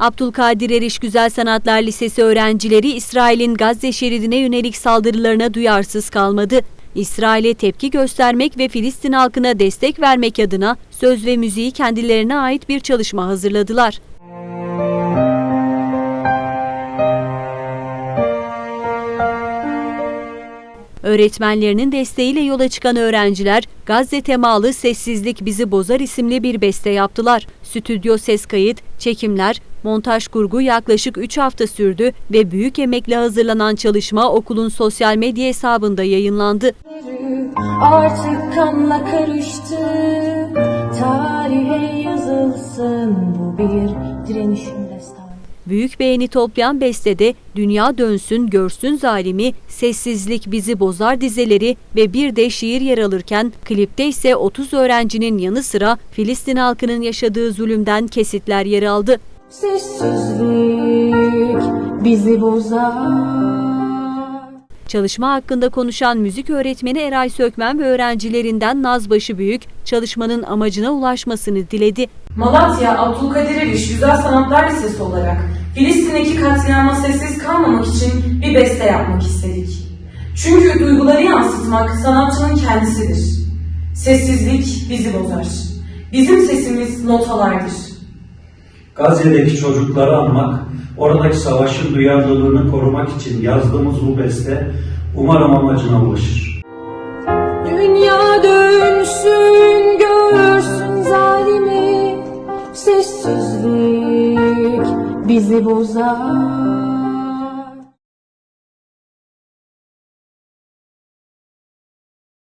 Abdülkadir Eriş Güzel Sanatlar Lisesi öğrencileri İsrail'in Gazze şeridine yönelik saldırılarına duyarsız kalmadı. İsrail'e tepki göstermek ve Filistin halkına destek vermek adına söz ve müziği kendilerine ait bir çalışma hazırladılar. Öğretmenlerinin desteğiyle yola çıkan öğrenciler Gazze temalı Sessizlik Bizi Bozar isimli bir beste yaptılar. Stüdyo ses kayıt, çekimler, montaj kurgu yaklaşık 3 hafta sürdü ve büyük emekle hazırlanan çalışma okulun sosyal medya hesabında yayınlandı. Artık kanla karıştı Tarihe yazılsın bu bir direnişin destanı Büyük beğeni toplayan bestede Dünya Dönsün Görsün Zalimi, Sessizlik Bizi Bozar dizeleri ve bir de şiir yer alırken klipte ise 30 öğrencinin yanı sıra Filistin halkının yaşadığı zulümden kesitler yer aldı. Sessizlik bizi bozar Çalışma hakkında konuşan müzik öğretmeni Eray Sökmen ve öğrencilerinden Nazbaşı Büyük, çalışmanın amacına ulaşmasını diledi. Malatya Abdülkadir Eriş Güzel Sanatlar Lisesi olarak Filistin'deki katliama sessiz kalmamak için bir beste yapmak istedik. Çünkü duyguları yansıtmak sanatçının kendisidir. Sessizlik bizi bozar. Bizim sesimiz notalardır. Gazze'deki çocukları anmak, oradaki savaşın duyarlılığını korumak için yazdığımız bu beste umarım amacına ulaşır. Zalimi Sessizlik bizi bozar